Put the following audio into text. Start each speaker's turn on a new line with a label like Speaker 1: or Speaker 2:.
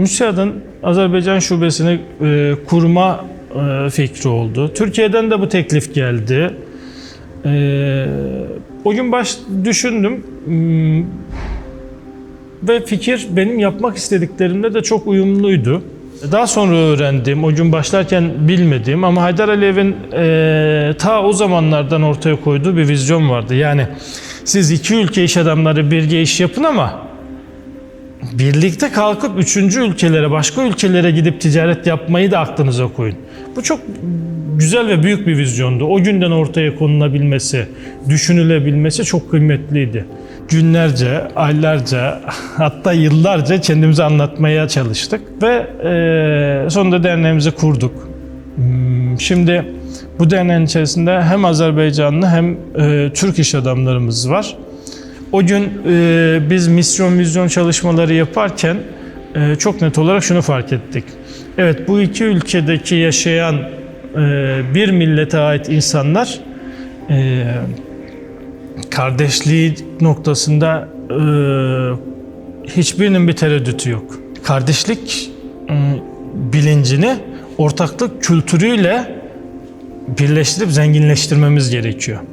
Speaker 1: MÜSİAD'ın Azerbaycan şubesini e, kurma e, fikri oldu. Türkiye'den de bu teklif geldi. E, o gün baş düşündüm Hmm, ve fikir benim yapmak istediklerimle de çok uyumluydu. Daha sonra öğrendim, o gün başlarken bilmediğim ama Haydar Aliyev'in e, ta o zamanlardan ortaya koyduğu bir vizyon vardı. Yani siz iki ülke iş adamları birge iş yapın ama birlikte kalkıp üçüncü ülkelere, başka ülkelere gidip ticaret yapmayı da aklınıza koyun. Bu çok güzel ve büyük bir vizyondu. O günden ortaya konulabilmesi, düşünülebilmesi çok kıymetliydi. Günlerce, aylarca, hatta yıllarca kendimize anlatmaya çalıştık ve e, sonunda derneğimizi kurduk. Hmm, Şimdi bu derneğin içerisinde hem Azerbaycanlı hem e, Türk iş adamlarımız var. O gün e, biz misyon vizyon çalışmaları yaparken e, çok net olarak şunu fark ettik. Evet bu iki ülkedeki yaşayan e, bir millete ait insanlar e, kardeşliği noktasında e, hiçbirinin bir tereddütü yok. Kardeşlik e, bilincini ortaklık kültürüyle birleştirip zenginleştirmemiz gerekiyor.